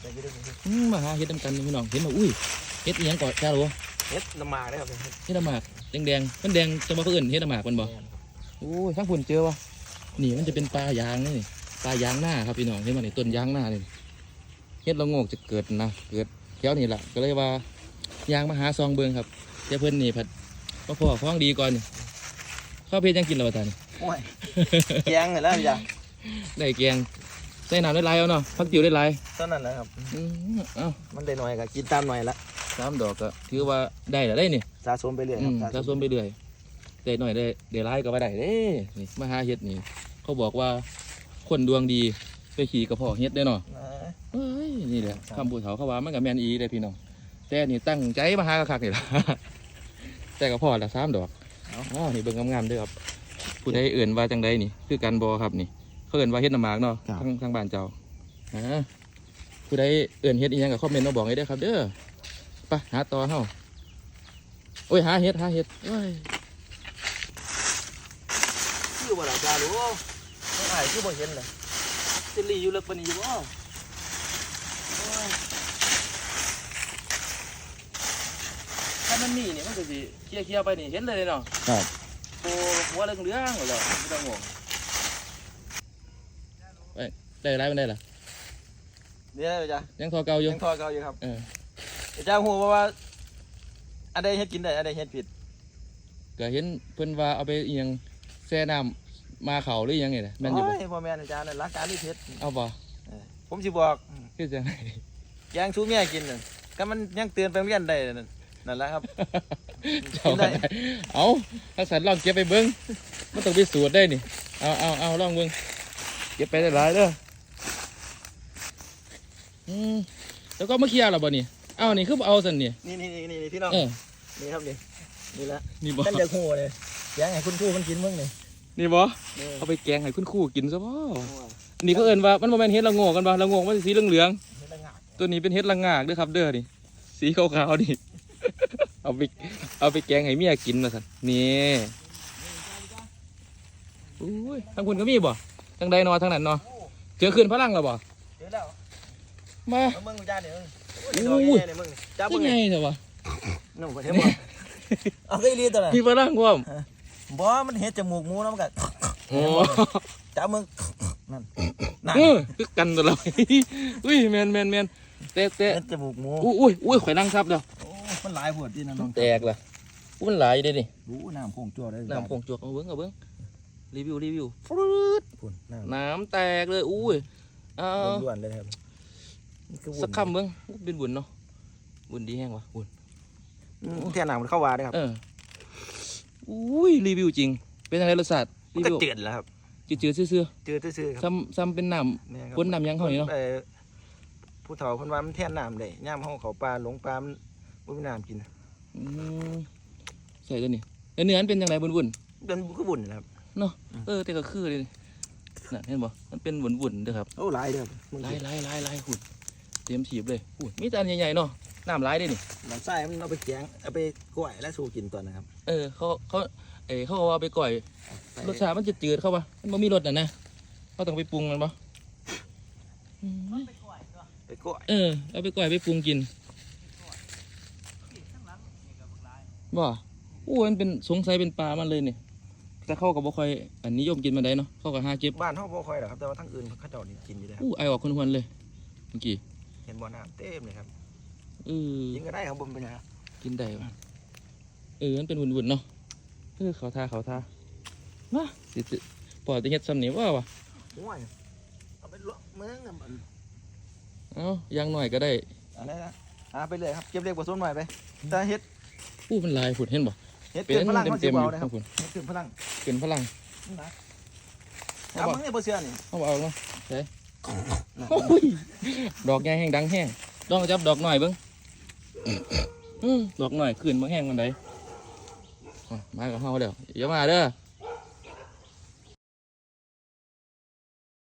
แต่อยืดอืมมาหาเฮ็ดนำกันนี่พี่น้องเห็นบ่อุ้ยเฮ็ดอีหยังก่อนจ้าหรอเฮ็ดน้ำหมากได้ครับเฮ็ดน้ำหมากแดงๆมันแดงจังว่าเขาเอิ้นเฮ็ดน้ำหมากมันบ่โอ้ยทั้งพุ่นเจอวะนี่มันจะเป็นปลายางนี่ปลายางหน้าครับพี่น้องเห็นบ่นี่ต้นยางหน้านี่เฮ็ดละโงกจะเกิดนะเกิดแถวนี้ล่ะก็เลยว่ายางมาหาซองเบิ่งครับแต่เพิ่นนี่ผัดบ่พอของดีก่อนนี่ข้าวเพชรยังกินแล้วบ่ตานี่โอ้ยแกงเลยแล้วจ้ะได้แกง ใส่น้ำได้หลายเอาเนาะผักจิ๋วได้หลายเท่านั้นแหละครับ อืมเอ้ามันได้หน่อยก็กินตามหน่อยละสามดอกก็ถือว่าได้แล้วได้นี่สะสมไปเรื่อยอืครับมสะสมไปเรื่อยได้หน่อยได้ได้หลายก็บ่ได้เด้นี่มาหาเฮ็ดนี่ เขาบอกว่าคนดวงดีไปขี่กระเพาะเฮ็ดได้เนาะ นะ เอ้ยนี่แหละคำพูดเขาเขาว่ามันกับแมนอีได้พี่น้องแต่นี่ตั้งใจมาหากระคักนี่ล่ะแต่กระเพาะละสามดอกอ๋อนี่เบิ่งงามๆเด้อครับผู้ใดเอื่นว่าจังใดนี่ คือการบอครับนี่ เขาเอื่นว่าเฮ็ดน้ำหมากเนาะทางทางบ้านเจ้าอ่าผู้ใดเอื่นเฮ็ดอีหยังก็คอมเมนต์มาบอกให้เด้อครับ เด้อไปหาต่อเฮาโอ้ยหาเฮ็ดหาเฮ็ดโอ้ยคือบ่ล่ะจ้าลูกไม่อายคือบ่เห็นเลยเจลลี่อยู่เลิกปานนี้อยู่บ่ถ้ามันมีนี่มันก็สิเคลียร์ๆไปนี่เห็นเลยเนาะครับ โอ้หัวเรื่องเรื่องหมดเลยไม่ต้องห่วง ไปได้ไรมันได้ล่ะนี่ได้จ้ะยังทอเก่าอยู่ยังทอดเก่าอยู่ครับเออจ้าฮู้บ่ว่าอันใดเฮ็ดกินได้อันใดเฮ็ดผิดก็เห็นเพิ่นว่าเอาไปเอียงแช่น้ำมาเขาหรืออิหยังไงล่ะแม่นอยู่บ่โอ้ยบ่แม่นอาจารย์นั่นหลักการที่ผิดเอาบ่ผมสิบอกคือจังไงแกงชูเมียกินน่ะก็มันยังเตือนไปโรงเรียนได้นั่นนั่นแหละครับเจ้าก็ได้เอาถ้าสันลองเก็บไปเบิ้งมันต้องพิสูจน์ได้นี่เอาเอาเอาลองเบิ้งเก็บไปได้หลายเด้อ อืมแล้วก็มาเคลียร์แล้วบ่นี่เอานี่คือบ่เอาสันนี่นี่นี่นี่นี่พี่น้องเออนี่ครับนี่นี่ละนี่บ่กันจะหูเลยแกงให้คุณครูมันกินมึงนี่นี่บ่นี่เอาไปแกงให้คุณครูกินซะบ่นี่เขาเอิ้นว่ามันบ่แม่นเฮ็ดละโงกกันบ่ละโงกมันสิสีเหลืองๆตัวนี้เป็นเฮ็ดละงากเด้อครับ เด้อนี่สีขาวๆนี่เอาไปเอาไปแกงให้เมียกินว่าซั่นนี่อุ้ยทางคุณก็มีบ่ทางใดเนอทางนั้นเนาะเจอคืนพลังแล้วบ่เจอแล้ว มาเอามึงจ้าเนี่ยมึงอู้โอ้ยยเนี่ยมึงจ้ามึยังงไงไงเถอะวะนุ่มกว่าเทมบ่เอาไปรีดตัวไหนมีพลังพร้อมบ่มันเฮ็ดจมูกหมูแล้วมันก็โอ้จ้ามึงนั่นนั่นเออคือกันตัวเราอุ้ยแม่นแม่นแม่นเตะเตะเฮ็ดจมูกหมูอุ้ยอุ้ยอุ้ยข่อยนั่งซับเด้อโอ้มันหลายปวดที่นั่นน้องแตกล่ะอุ้ยมันหลายเด้นี่รู้น้ำคงจั่วได้น้ำคงจวกเอาเบิ้งเอาเบิ้งรีวิวรีวิวฟรุดพุ่นน้น้ำแตกเลยอุ้ยเอาำล้วนๆเลยครับมันคือวุ่น สักคำเบิ้งเป็นบุญเนาะบุญดีแห้งวะบุญอืมเทียนน้ำมันเข้าวาได้ครับเอออุ้ยรีวิวจริง เป็นยังไงรสชาติมัรีนก็วิวจืดแล้วครับจืดๆซื่อจืดซื่อๆคๆรับซ้ำซ้ำเป็นน้แม่ครับคนน้ำยังเขานี่เนาะอ่อผู้เฒ่าเพิ่นว่ามันแทนน้ำได้ย่ามเฮาเขาปลาหลงปลามันบ่มีน้ำกินำอืมใส่ตัวนี้แล้วเนื้อมันเป็นยังไงบุญบุญเป็นคือบุญนะครับๆเออแต่ก็คือเลยน่ะเห็นบ่มันเป็นบุญบุญๆเด้อครับโอ้หลายเด้อมึงลายลายลายลายหุ่นเตรียมถีบเลยหุ่นมีแต่อันใหญ่ๆเนาะน้ำลายได้นี่น้ำใส่มันเอาไปแกงเอาไปกล้วยและสู่กินตัวนะครับเออเขาเขาเออเขาเอาไปก่อยใส่รสชาติมันจะจืดเข้าปะมันบ่มีรสอะนะเขาต้องไปปรุงมันปะอืมไปกล้วยเออเอาไปก่อยไปปรุงกินบ่อู้มันเป็นสงสัยเป็นปลามันเลยเนี่ยแต่เขาก็บ่ค่อยอันนิยมกินมันได้เนาะเขาก็หาเก็บบ้านเฮาบ่ค่อยหรอกครับแต่ว่าทางอื่นเขาเจ้านี่กินอยู่แล้วอู้ไอออกคนหวนๆเลยเมื่อกี้เห็นบ่อน้ำเต็มเลยครับเออยิงก็ได้ครับบ่เป็นหยังกินได้ปะเออมันเป็นวุ่นๆเนาะเออเขาทาเขาทามาสิสิพอจะเฮ็ดซ้ำนี่ว่าวะโอ้ยเอาไปลวกเมืองอะมันเอ้าอยังหน่อยก็ได้อะไรนะหาไปเลยครับเก็บเล็กผสมหน่อยไปแต่เฮ็ดอู้มันลายผุดเห็นบ่เฮ็ดเป็นเกินพลังเต็มเขาสิเต็มๆบ่อเอายู่เลยคข้ารับงผุนเฮ็ดเกินพลังเกินพลังนะเอาเอาบ่มึงเนี่ยบ่เชื่อนี่เอาบ่เอาเนาะใช่ โอ้ยดอกใหญ่แห้งดังแห้งลองจับดอกหน่อยเบิ้งดอกหน่อยขึ้นมาแห้งมันไดมากับเฮาเด้ออย่ามาเด้อ